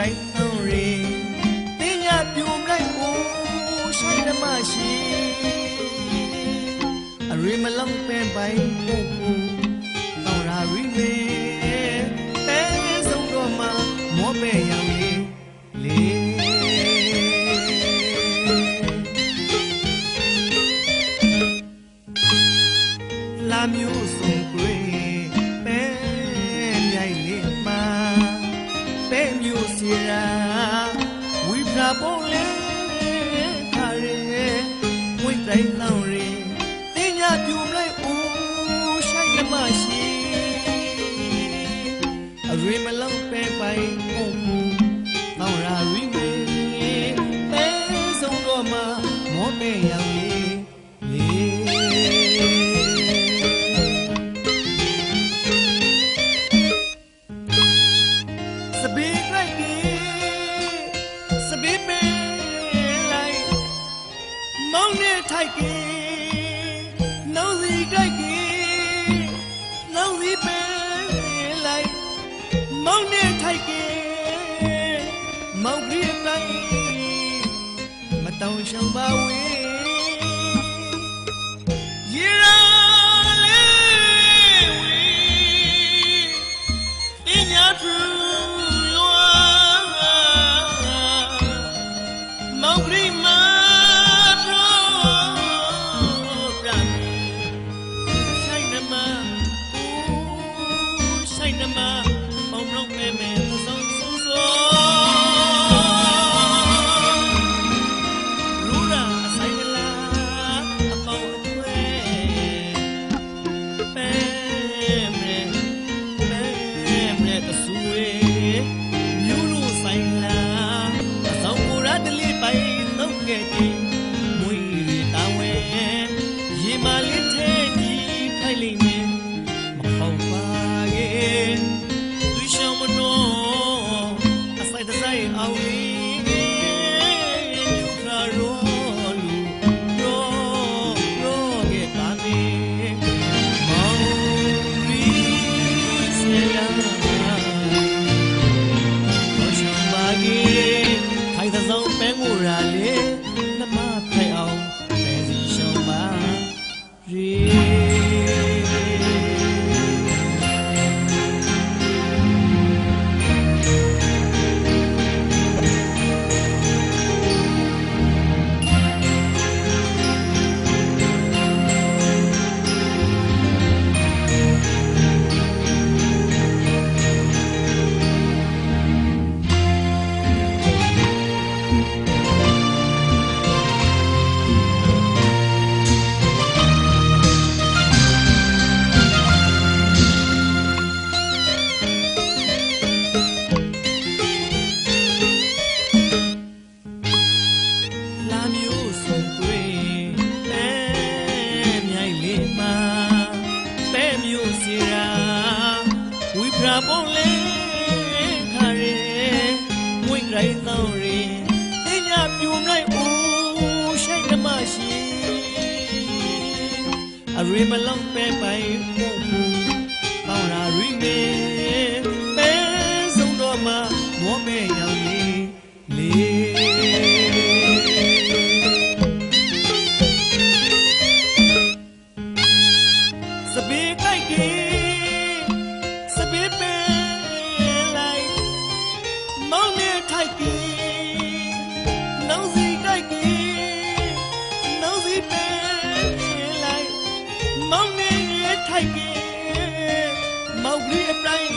ဝိကိုင်းတော့ရဲတင်ညာပြိုမလိုက်ဘူးဆိုင်ဓမ္မရှိအရေမလုံးပဲပိုင်ပို့တော့ ပဲမျိုးစီရာဝိပရာပေါ်လေခါရဲဝိတိုင်းလောင်ရဲတင်ညာပြူမလိုက်ဦးဆိုင်လမရှိအရေမလောက်ပဲပိုင်ပုံ တိုက်ကေနှောင်းစီပဲလိုက်မောင်းနေထိုက်ကေမောင်ကြီးတိုင်းမတောင်ရှောင်ပါဝေး ဝိကြိုင်တော့ရဲတင်ညာပြူမလိုက်ဦးရှိုက်ဓမရှိအရေမလုံးပဲပိုင်ပုံပေါင်းရာရီမေပဲဆုံးတော့မှမောမဲရောင်လေးလေးစပီးကြိုက်ကေ င်းနေထိုက်ကေနှောင်းစီကြိုက်ကေနှောင်းစီပဲလိုက်မောင်းနေထိုက်ကေမောက်ကြီးအတိုင်း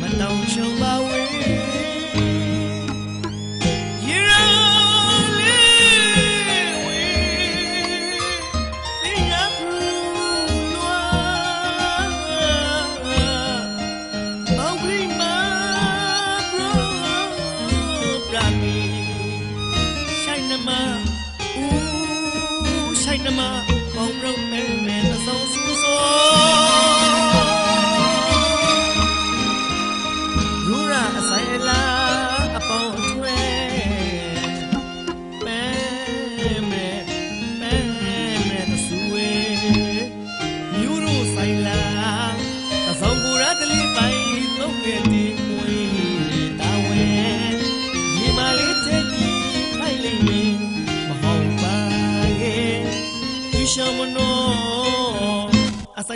မနောင်ရှုံပါဝေး မဦးဆိုင်နမပေါင်းရုံမဲမဲသဆော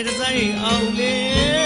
တဆိုင်အောင်လေ